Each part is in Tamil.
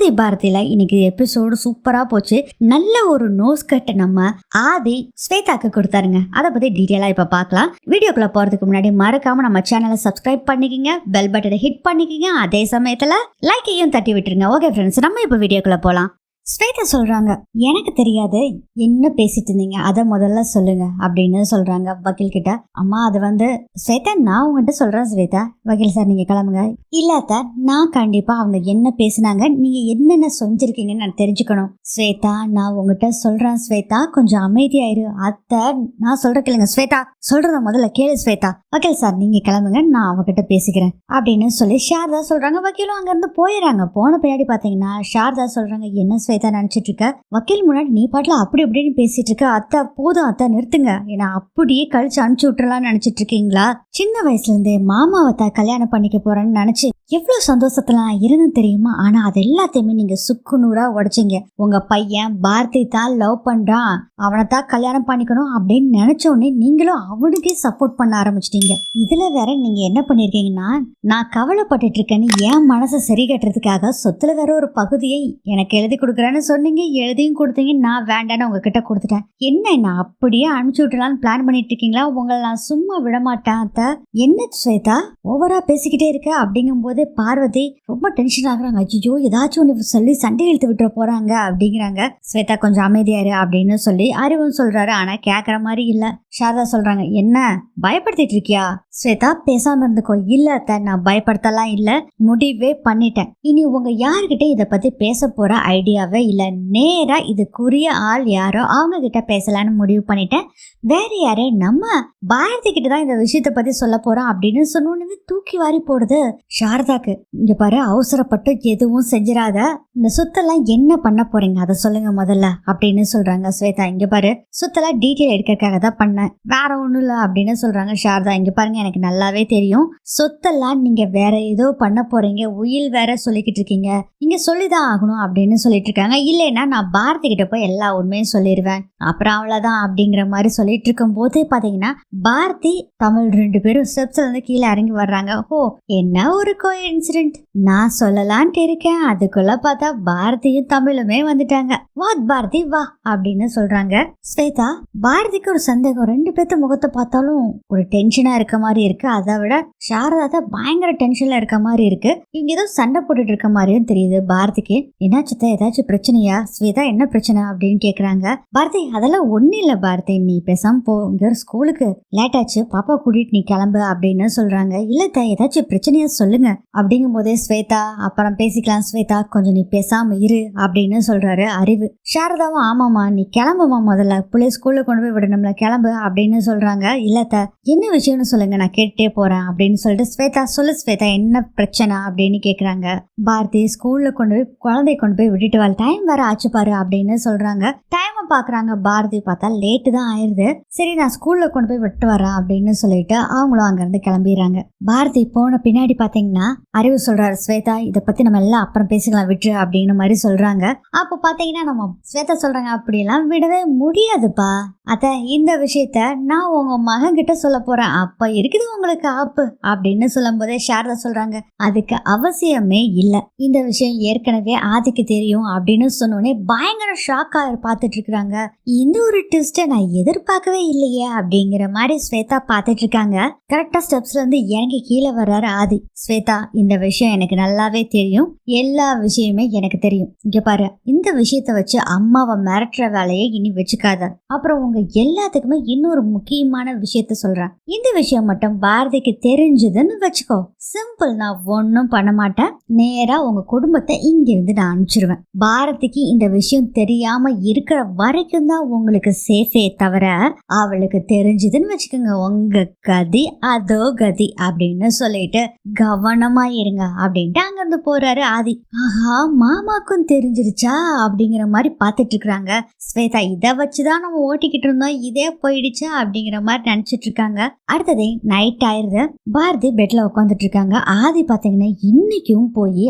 ஆதி பாரதியில் இன்னைக்கு எபிசோடு சூப்பராக போச்சு. நல்ல ஒரு நோஸ் கட்டை நம்ம ஆதி ஸ்வேதாக்கு கொடுத்தாருங்க. அதை பற்றி டீட்டெயிலாக இப்போ பார்க்கலாம். வீடியோக்குள்ளே போகிறதுக்கு முன்னாடி மறக்காமல் நம்ம சேனலை சப்ஸ்கிரைப் பண்ணிக்கிங்க. பெல் பட்டனை ஹிட் பண்ணிக்கிங்க. அதே சமயத்தில் லைக்கையும் தட்டி விட்டுருங்க. ஓகே ஃப்ரெண்ட்ஸ் நம்ம இப்போ வீடியோக்குள்ளே போகலாம் ஸ்வேதா சொல்கிறாங்க எனக்கு தெரியாது என்ன பேசிட்டு இருந்தீங்க? அதை முதல்ல சொல்லுங்க அப்படின்னு சொல்கிறாங்க வக்கீல் கிட்ட. அம்மா அது வந்து ஸ்வேதா நான் உங்ககிட்ட சொல்கிறேன் ஸ்வேதா. வக்கீல் சார் நீங்கள் கிளம்புங்க. இல்லாத நான் கண்டிப்பாக அவங்க என்ன பேசுனாங்க நீங்கள் என்னென்ன செஞ்சுருக்கீங்கன்னு நான் தெரிஞ்சுக்கணும். ஸ்வேதா நான் உங்ககிட்ட சொல்கிறேன் ஸ்வேதா. கொஞ்சம் அமைதியாயிரு. அத்தை நான் சொல்கிற கேளுங்க ஸ்வேதா. சொல்கிறத முதல்ல கேளு ஸ்வேதா. வக்கீல் சார் நீங்கள் கிளம்புங்க நான் அவகிட்ட பேசிக்கிறேன் அப்படின்னு சொல்லி ஷாரதா சொல்கிறாங்க வக்கீலும் அங்கேருந்து போயிடுறாங்க போன பின்னாடி பார்த்தீங்கன்னா ஷாரதா சொல்கிறாங்க என்ன ஸ்வேதா? நினைச்சிட்டு இருக்க வக்கீல் முன்னாடி நீ பாட்டுல அப்படி அப்படின்னு பேசிட்டு இருக்க அத்தை போதும் அத்தை நிறுத்துங்க. ஏன்னா அப்படியே கழிச்சு அனுப்பிச்சு விட்றலாம்னு நினைச்சிட்டு இருக்கீங்களா சின்ன வயசுல இருந்தே மாமாவை தான் கல்யாணம் பண்ணிக்க போறேன்னு நினைச்சு எவ்வளோ சந்தோஷத்தெல்லாம் நான் தெரியுமா? ஆனா அது எல்லாத்தையுமே நீங்க சுக்கு நூறா உடைச்சிங்க. உங்க பையன் பாரதி தான் லவ் பண்றான். அவனை தான் கல்யாணம் பண்ணிக்கணும் அப்படின்னு நினைச்ச உடனே நீங்களும் அவனுக்கே சப்போர்ட் பண்ண ஆரம்பிச்சிட்டீங்க. இதுல வேற நீங்க என்ன பண்ணிருக்கீங்கன்னா நான் கவலைப்பட்டுட்டு இருக்கேன்னு என் மனசை சரி கட்டுறதுக்காக சொத்துல வேற ஒரு பகுதியை எனக்கு எழுதி கொடுக்குறேன்னு சொன்னீங்க எழுதியும் கொடுத்தீங்க நான் வேண்டான்னு உங்ககிட்ட கொடுத்துட்டேன். என்ன நான் அப்படியே அனுப்பிச்சு விட்டுலான்னு பிளான் பண்ணிட்டு இருக்கீங்களா? உங்களை நான் சும்மா விட மாட்டேன் அத்தை. என்ன ஸ்வேதா? ஓவரா பேசிக்கிட்டே இருக்க அப்படிங்கும்போது பார்வதி ரொம்ப டென்ஷன் ஆகுறாங்க. ஐயோ ஏதாச்சும் ஒன்று சொல்லி சண்டை இழுத்து விட்டுற போறாங்க அப்படிங்கிறாங்க. ஸ்வேதா கொஞ்சம் அமைதியாரு அப்படின்னு சொல்லி அறிவும் சொல்றாரு. ஆனா கேக்குற மாதிரி இல்ல. சாரதா சொல்றாங்க என்ன பயப்படுத்திட்டு இருக்கியா? ஸ்வேதா பேசாம இருந்துக்கோ. இல்ல அத்தை நான் பயப்படுத்தலாம் இல்ல. முடிவே பண்ணிட்டேன். இனி உங்க யார்கிட்ட இதை பத்தி பேச போற இல்லை. நேராக நேரா இதுக்குரிய ஆள் யாரோ அவங்க கிட்ட பேசலான்னு முடிவு பண்ணிட்டேன். வேற யாரே நம்ம பாரதி கிட்ட தான் இந்த விஷயத்தை பற்றி சொல்ல போகிறோம் அப்படின்னு சொன்னோன்னு தூக்கி வாரி போடுது. சாரதாக்கு இங்கே பாரு அவசரப்பட்டு எதுவும் செஞ்சிடாத இந்த சுத்தெல்லாம் என்ன பண்ண போறீங்க? அதை சொல்லுங்க முதல்ல அப்படின்னு சொல்றாங்க ஸ்வேதா. இங்க பாரு சுத்தெல்லாம் டீட்டெயில் எடுக்கிறதுக்காக தான் பண்ணேன். வேற ஒண்ணும் இல்ல அப்படின்னு சொல்றாங்க சாரதா. இங்க பாருங்க எனக்கு நல்லாவே தெரியும். சொத்தெல்லாம் நீங்க வேற ஏதோ பண்ண போறீங்க. உயில் வேற சொல்லிக்கிட்டு இருக்கீங்க. நீங்க சொல்லிதான் ஆகணும் அப்படின்னு சொல்லிட்டு இருக்காங்க. இல்லைன்னா நான் பாரதி கிட்ட போய் எல்லா உண்மையும் சொல்லிடுவேன் அப்புறம் அவ்வளவுதான் அப்படிங்கிற மாதிரி சொல்லிட்டு இருக்கும் போதே பாத்தீங்கன்னா பாரதி தமிழ் ரெண்டு பேரும் ஸ்டெப்ஸ்ல இருந்து கீழே இறங்கி வர்றாங்க. ஓ என்ன ஒரு கோ இன்சிடென்ட் நான் சொல்லலான்ட்டு இருக்கேன். அதுக்குள்ள பார்த்தா பாரதியும் தமிழுமே வந்துட்டாங்க. வா பாரதி வா அப்படின்னு சொல்றாங்க. ஸ்வேதா பாரதிக்கு ஒரு சந்தேகம். ரெண்டு பேர்த்து முகத்தை பார்த்தாலும் ஒரு டென்ஷனா இருக்க மாதிரி இருக்கு. அதை விட சாரதா தான் பயங்கர டென்ஷன்ல இருக்க மாதிரி இருக்கு. இங்க ஏதோ சண்டை போட்டுட்டு இருக்க மாதிரியும் தெரியுது பாரதிக்கு. என்னாச்சுத்த ஏதாச்சும் பிரச்சனையா? ஸ்வேதா என்ன பிரச்சனை? அப்படின்னு கேக்குறாங்க. பாரதி அதெல்லாம் ஒண்ணு இல்ல பாரதி. நீ பேசாம போ. இங்க ஸ்கூலுக்கு லேட் ஆச்சு. பாப்பா கூட்டிட்டு நீ கிளம்பு அப்படின்னு சொல்றாங்க. இல்ல ஏதாச்சும் பிரச்சனையா சொல்லுங்க அப்படிங்கும் போதே ஸ்வேதா அப்புறம் பேசிக்கலாம் ஸ்வேதா. கொஞ்சம் நீ பேசாம இரு அப்படின்னு சொல்றாரு அறிவு. சாரதாவும் ஆமாமா நீ கிளம்புமா முதல்ல. பிள்ளை ஸ்கூல்ல கொண்டு போய் விடணும்ல கிளம்பு அப்படின்னு சொல்றாங்க. இல்லத்த என்ன விஷயம்னு சொல்லுங்க நான் கேட்டே போறேன் அப்படின்னு சொல்லிட்டு ஸ்வேதா சொல்லு ஸ்வேதா என்ன பிரச்சனை அப்படின்னு கேக்குறாங்க. பாரதி ஸ்கூல்ல கொண்டு போய் குழந்தைய கொண்டு போய் விட்டுட்டு வாழ் டைம் வேற ஆச்சு பாரு அப்படின்னு சொல்றாங்க. டைம் பாக்குறாங்க பாரதி பார்த்தா லேட்டு தான் ஆயிருது. சரி நான் ஸ்கூல்ல கொண்டு போய் விட்டு வரேன் அப்படின்னு சொல்லிட்டு அவங்களும் அங்கிருந்து கிளம்பிடுறாங்க. பாரதி போன பின்னாடி பாத்தீங்கன்னா அறிவு சொல்றாரு ஸ்வேதா இதை பத்தி நம்ம எல்லாம் அப்புறம் பேசிக்கலாம் விட்டுரு அப்படின்னு மாதிரி சொல்றாங்க. அப்போ பார்த்தீங்கன்னா நம்ம ஸ்வேதா சொல்றாங்க அப்படியெல்லாம் விடவே முடியாதுப்பா. அத இந்த விஷயத்த நான் உங்க மகன் கிட்ட சொல்ல போறேன். அப்ப இருக்குது உங்களுக்கு ஆப்பு அப்படின்னு சொல்லும் போதே சாரதா சொல்றாங்க. அதுக்கு அவசியமே இல்ல. இந்த விஷயம் ஏற்கனவே ஆதிக்கு தெரியும் அப்படின்னு சொன்னோடனே பயங்கர ஷாக்காக பார்த்துட்டு இருக்கிறாங்க இந்த ஒரு ட்விஸ்ட்டை நான் எதிர்பார்க்கவே இல்லையே அப்படிங்கிற மாதிரி ஸ்வேதா பார்த்துட்டு இருக்காங்க கரெக்டா ஸ்டெப்ஸ்ல இருந்து இறங்கி கீழே வர்றாரு ஆதி. ஸ்வேதா இந்த விஷயம் எனக்கு நல்லாவே தெரியும். எல்லா விஷயமே எனக்கு தெரியும். இங்க பாரு இந்த விஷயத்த வச்சு அம்மாவை மிரட்டுற வேலையை இனி வச்சுக்காத. அப்புறம் எல்லாத்துக்குமே இன்னொரு முக்கியமான விஷயத்த சொல்றேன். இந்த விஷயம் மட்டும் பாரதிக்கு தெரிஞ்சதுன்னு வச்சுக்கோ. சிம்பிள் நான் ஒன்றும் பண்ண மாட்டேன். நேரா உங்க குடும்பத்தை இங்கிருந்து நான் அனுப்பிச்சிருவேன். பாரதிக்கு இந்த விஷயம் தெரியாம இருக்கிற வரைக்கும் தான் உங்களுக்கு சேஃபே தவிர அவளுக்கு தெரிஞ்சதுன்னு வச்சுக்கோங்க. உங்க கதி அதோ கதி அப்படின்னு சொல்லிட்டு கவனமா இருங்க அப்படின்ட்டு அங்கிருந்து போறாரு ஆதி. ஆஹா மாமாக்கும் தெரிஞ்சிருச்சா அப்படிங்கிற மாதிரி பார்த்துட்டு இருக்கிறாங்க. ஸ்வேதா இதை வச்சுதான் நம்ம ஓட்டிக்கிட்டு இருந்தோம் இதே போயிடுச்சா அப்படிங்கிற மாதிரி நினச்சிட்டு இருக்காங்க. அடுத்தது நைட் ஆயிடுது. பாரதி பெட்டில் உட்காந்துட்டு இருக்காங்க. ஆதி பார்த்தீங்கன்னா இன்னைக்கும் போய்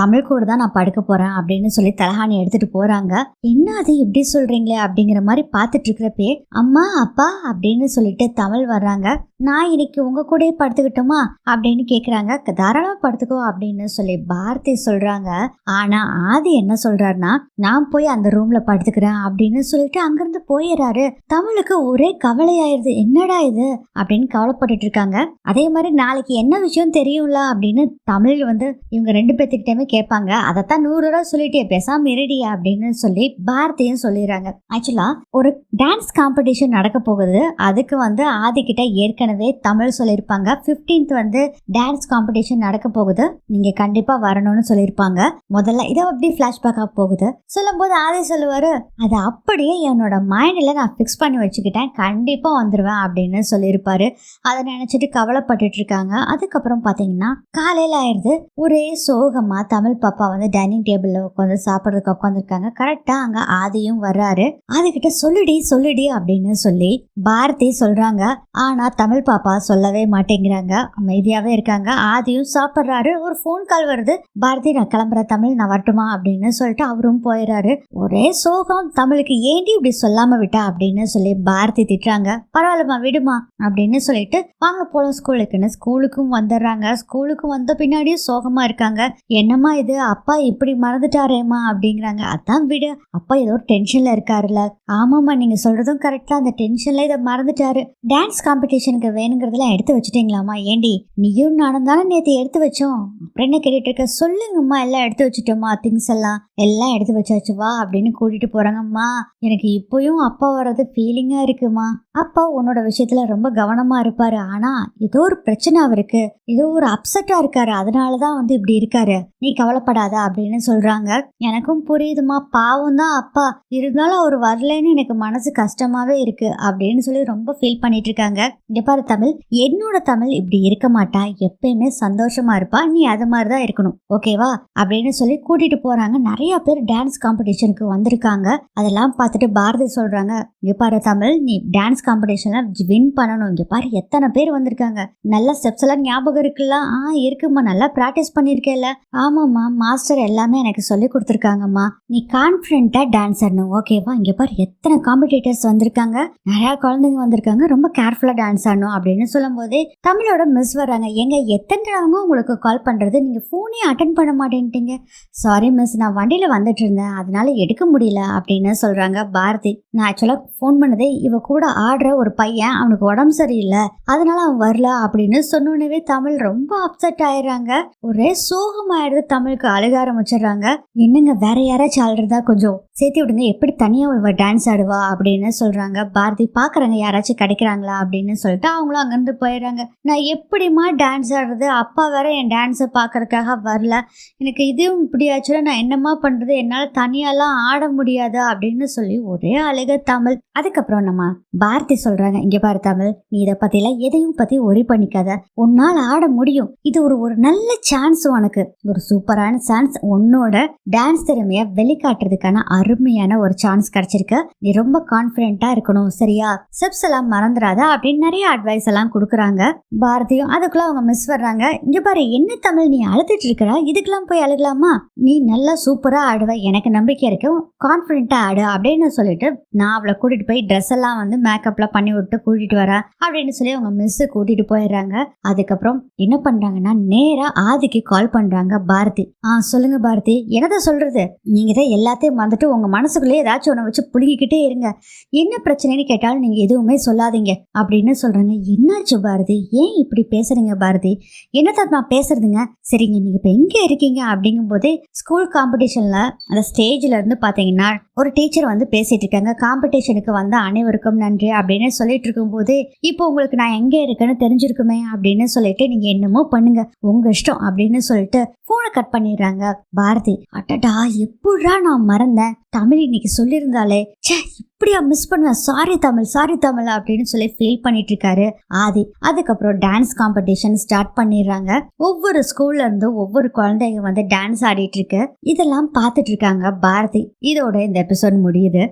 தமிழ் கூட தான் நான் படுக்க போகிறேன் அப்படின்னு சொல்லி தலஹானி எடுத்துட்டு போகிறாங்க என்ன அது இப்படி சொல்கிறீங்களே அப்படிங்கிற மாதிரி பார்த்துட்டு இருக்கிறப்பே அம்மா அப்பா அப்படின்னு சொல்லிட்டு தமிழ் வர்றாங்க. நான் இன்னைக்கு உங்கள் கூடயே படுத்துக்கிட்டோமா? அப்படின்னு கேட்குறாங்க தாராளமாக படுத்துக்கோ அப்படின்னு சொல்லி பாரதி சொல்கிறாங்க ஆனால் ஆதி என்ன சொல்கிறாருன்னா நான் போய் அந்த ரூமில் படுத்துக்கிறேன் அப்படின்னு சொல்லிட்டு அங்கேருந்து போயிடுறாரு. தமிழுக்கு ஒரே கவலையாயிருது. என்னடா இது? அப்படின்னு கவலைப்பட்டுட்டு இருக்காங்க அதே மாதிரி நாளைக்கு என்ன விஷயம் தெரியும்ல? அப்படின்னு தமிழ் வந்து இவங்க ரெண்டு பேர்த்துக்கிட்டே கேட்பாங்க. அதைத்தான் நூறு ரூபா சொல்லிட்டே பேசாம இருடியா அப்படின்னு சொல்லி பாரதியும் சொல்லிடுறாங்க. ஆக்சுவலா ஒரு டான்ஸ் காம்படிஷன் நடக்க போகுது. அதுக்கு வந்து ஆதிக்கிட்ட ஏற்கனவே தமிழ் சொல்லியிருப்பாங்க. 15th வந்து டான்ஸ் காம்படிஷன் நடக்க போகுது. நீங்க கண்டிப்பா வரணும்னு சொல்லியிருப்பாங்க. முதல்ல இதை அப்படி ஃபிளாஷ்பேக்காக போகுது? சொல்லும்போது ஆதி சொல்லுவாரு அது அப்படியே என்னோட மைண்டில் நான் ஃபிக்ஸ் பண்ணி வச்சுக்கிட்டேன். கண்டிப்பாக வந்துடுவேன் அப்படின்னு சொல்லியிருப்பார். அதை நினச்சிட்டு கவலைப்பட்டுட்டு இருக்காங்க. அதுக்கப்புறம் பார்த்தீங்கன்னா காலையில் ஆயிடுது. ஒரே சோகமா தமிழ் பாப்பா வந்து டைனிங் டேபிளில் உட்காந்து சாப்பிட்றதுக்கு உட்காந்துருக்காங்க கரெக்டாக அங்கே ஆதியும் வர்றாரு. அதுக்கிட்ட சொல்லுடி சொல்லுடி அப்படின்னு சொல்லி பாரதி சொல்கிறாங்க ஆனால் தமிழ் பாப்பா சொல்லவே மாட்டேங்கிறாங்க. அமைதியாகவே இருக்காங்க. ஆதியும் சாப்பிட்றாரு. ஒரு ஃபோன் கால் வருது. பாரதி நான் கிளம்புற தமிழ் நான் வரட்டுமா அப்படின்னு சொல்லிட்டு அவரும் போயிடுறாரு ஒரே சோகம். தமிழுக்கு ஏண்டி இப்படி சொல்லாமல் விட்டா அப்படின்னு அப்படின்னு சொல்லி பாரதி திட்டுறாங்க. பரவாயில்லம்மா விடுமா அப்படின்னு சொல்லிட்டு வாங்க போலாம் ஸ்கூலுக்குன்னு. ஸ்கூலுக்கும் வந்துடுறாங்க. ஸ்கூலுக்கு வந்த பின்னாடியும் சோகமா இருக்காங்க. என்னம்மா இது? அப்பா இப்படி மறந்துட்டாரேம்மா அப்படிங்கிறாங்க. அதான் விடு அப்பா ஏதோ ஒரு டென்ஷன்ல இருக்காருல்ல ஆமாம்மா நீங்க சொல்றதும் கரெக்டா அந்த டென்ஷன்ல இதை மறந்துட்டாரு. டான்ஸ் காம்படிஷனுக்கு வேணுங்கிறதெல்லாம் எடுத்து வச்சுட்டீங்களாம்மா? ஏண்டி நீயும் நானும் தானே நேற்று எடுத்து வச்சோம். அப்புறம் என்ன கேட்டுட்டு இருக்க? சொல்லுங்கம்மா எல்லாம் எடுத்து வச்சுட்டோம்மா திங்ஸ் எல்லாம்? எல்லாம் எடுத்து வச்சாச்சு வா அப்படின்னு கூட்டிட்டு போறாங்கம்மா. எனக்கு இப்போயும் அப்பா ஏதாவது ஃபீலிங்காக இருக்குமா? அப்பா உன்னோட விஷயத்துல ரொம்ப கவனமா இருப்பாரு. ஆனா ஏதோ ஒரு பிரச்சனை அவருக்கு. ஏதோ ஒரு அப்செட்டா இருக்காரு. அதனால தான் வந்து இப்படி இருக்காரு. நீ கவலைப்படாத அப்படின்னு சொல்கிறாங்க எனக்கும் புரியுதுமா. பாவம் தான் அப்பா. இருந்தாலும் அவர் வரலைன்னு எனக்கு மனசு கஷ்டமாவே இருக்கு அப்படின்னு சொல்லி ரொம்ப ஃபீல் பண்ணிட்டு இருக்காங்க. இங்க பாரு தமிழ். என்னோட தமிழ் இப்படி இருக்க மாட்டா. எப்பயுமே சந்தோஷமா இருப்பா. நீ அது மாதிரி தான் இருக்கணும். ஓகேவா? அப்படின்னு சொல்லி கூட்டிட்டு போறாங்க. நிறைய பேர் டான்ஸ் காம்படிஷனுக்கு வந்திருக்காங்க. அதெல்லாம் பார்த்துட்டு பாரதி சொல்றாங்க இங்கே பாரு தமிழ் நீ டான்ஸ் காம்படிஷன்ல வின் பண்ணணும். இங்கே பாரு எத்தனை பேர் வந்திருக்காங்க. நல்ல ஸ்டெப்ஸ் எல்லாம் ஞாபகம் இருக்குல்ல? ஆ இருக்குமா நல்லா ப்ராக்டிஸ் பண்ணிருக்கேல்ல. ஆமாம்மா மாஸ்டர் எல்லாமே எனக்கு சொல்லி கொடுத்துருக்காங்கம்மா. நீ கான்ஃபிடென்ட்டாக டான்ஸ் ஆடணும் ஓகேவா இங்கே பாரு எத்தனை காம்படிட்டர்ஸ் வந்திருக்காங்க. நிறையா குழந்தைங்க வந்திருக்காங்க. ரொம்ப கேர்ஃபுல்லா டான்ஸ் ஆடணும் அப்படின்னு சொல்லும்போது தமிழோட மிஸ் வராங்க எங்க எத்தனை உங்களுக்கு கால் பண்ணுறது நீங்கள் ஃபோனே அட்டன் பண்ண மாட்டேன்ட்டீங்க. சாரி மிஸ் நான் வண்டியில் வந்துட்டு இருந்தேன். அதனால எடுக்க முடியல அப்படின்னு சொல்றாங்க. பாரதி நான் ஆக்சுவலாக ஃபோன் பண்ணதே இவ கூட ஆடுற ஒரு பையன் அவனுக்கு உடம்பு சரியில்லை அதனால அவன் வரல அப்படின்னு சொன்னோடனே தமிழ் ரொம்ப அப்செட் ஆயிடுறாங்க. ஒரே சோகமாயிடுது தமிழுக்கு அழுக ஆரம்பிச்சிடுறாங்க என்னங்க வேற யாராச்சும் ஆடுறதா கொஞ்சம் சேர்த்து விடுங்க எப்படி தனியா இவ டான்ஸ் ஆடுவா அப்படின்னு சொல்றாங்க. பாரதி பாக்குறாங்க யாராச்சும் கிடைக்கிறாங்களா அப்படின்னு சொல்லிட்டு அவங்களும் அங்கிருந்து போயிடுறாங்க. நான் எப்படிம்மா டான்ஸ் ஆடுறது? அப்பா வேற என் டான்ஸை பார்க்கறதுக்காக வரல. எனக்கு இதுவும் இப்படி ஆச்சுன்னா நான் என்னம்மா பண்றது? என்னால தனியாலாம் ஆட முடியாது அப்படின்னு சொல்லி ஒரே அழுக தமிழ். அதுக்கப்புறம் நம்ம பாரதி சொல்றாங்க இங்க பாரு தமிழ் நீ இதை பத்திலாம் எதையும் பத்தி ஒரி பண்ணிக்காத. உன்னால் ஆட முடியும். இது ஒரு ஒரு நல்ல சான்ஸ் உனக்கு. ஒரு சூப்பரான சான்ஸ் உன்னோட டான்ஸ் திறமைய வெளிக்காட்டுறதுக்கான அருமையான ஒரு சான்ஸ் கிடைச்சிருக்கு. நீ ரொம்ப கான்பிடென்ட்டா இருக்கணும் சரியா? ஸ்டெப்ஸ் எல்லாம் மறந்துடாத அப்படின்னு நிறைய அட்வைஸ் எல்லாம் கொடுக்குறாங்க பாரதியும். அதுக்குள்ள அவங்க மிஸ் வர்றாங்க. இங்க பாரு என்ன தமிழ் நீ அழுதுட்டு இருக்கிற? இதுக்கெல்லாம் போய் அழுகலாமா? நீ நல்லா சூப்பரா ஆடுவ. எனக்கு நம்பிக்கை இருக்கு. கான்பிடென்ட்டா ஆடு அப்படின்னு சொல்லிட்டு நான் அவளை கூட்டிட்டு போய் ட்ரெஸ் எல்லாம் வந்து மேக்கப்லாம் பண்ணி விட்டு கூட்டிகிட்டு வரேன் அப்படின்னு சொல்லி அவங்க மிஸ்ஸு கூட்டிகிட்டு போயிடுறாங்க. அதுக்கப்புறம் என்ன பண்ணுறாங்கன்னா நேராக ஆதிக்கு கால் பண்ணுறாங்க பாரதி. ஆ சொல்லுங்கள் பாரதி. என்னதான் சொல்கிறது நீங்கள் தான் எல்லாத்தையும் வந்துட்டு உங்கள் மனசுக்குள்ளே ஏதாச்சும் ஒன்று வச்சு புழுங்கிக்கிட்டே இருங்க. என்ன பிரச்சனைன்னு கேட்டாலும் நீங்கள் எதுவுமே சொல்லாதீங்க அப்படின்னு சொல்கிறாங்க என்னாச்சு பாரதி? ஏன் இப்படி பேசுகிறீங்க பாரதி? என்னதான் நான் பேசுறதுங்க? சரிங்க நீங்கள் இப்போ எங்கே இருக்கீங்க அப்படிங்கும்போது ஸ்கூல் காம்படிஷனில் அந்த ஸ்டேஜில் இருந்து பார்த்தீங்கன்னா ஒரு டீச்சர் வந்து பேசிட்டு இருக்காங்க. காம்படிஷனுக்கு வந்த அனைவருக்கும் நன்றி அப்படின்னு சொல்லிட்டு இருக்கும்போது இப்போ உங்களுக்கு நான் எங்கே இருக்கேன்னு தெரிஞ்சிருக்குமே அப்படின்னு சொல்லிட்டு நீங்கள் என்னமோ பண்ணுங்க உங்கள் இஷ்டம் அப்படின்னு சொல்லிட்டு ஃபோனை கட் பண்ணிடுறாங்க. பாரதி அட்டடா எப்படா நான் மறந்தேன்? தமிழ் இன்னைக்கு சொல்லியிருந்தாலே ச்சே இப்படியா மிஸ் பண்ணுவேன். சாரி தமிழ் சாரி தமிழ் அப்படின்னு சொல்லி ஃபீல் பண்ணிட்டு இருக்காரு ஆதி. அதுக்கப்புறம் டான்ஸ் காம்படிஷன் ஸ்டார்ட் பண்ணிடுறாங்க. ஒவ்வொரு ஸ்கூல்ல இருந்து ஒவ்வொரு குழந்தைங்க வந்து டான்ஸ் ஆடிட்டு இருக்கு. இதெல்லாம் பார்த்துட்டு இருக்காங்க பாரதி. இதோட இந்த எபிசோட் முடியுது.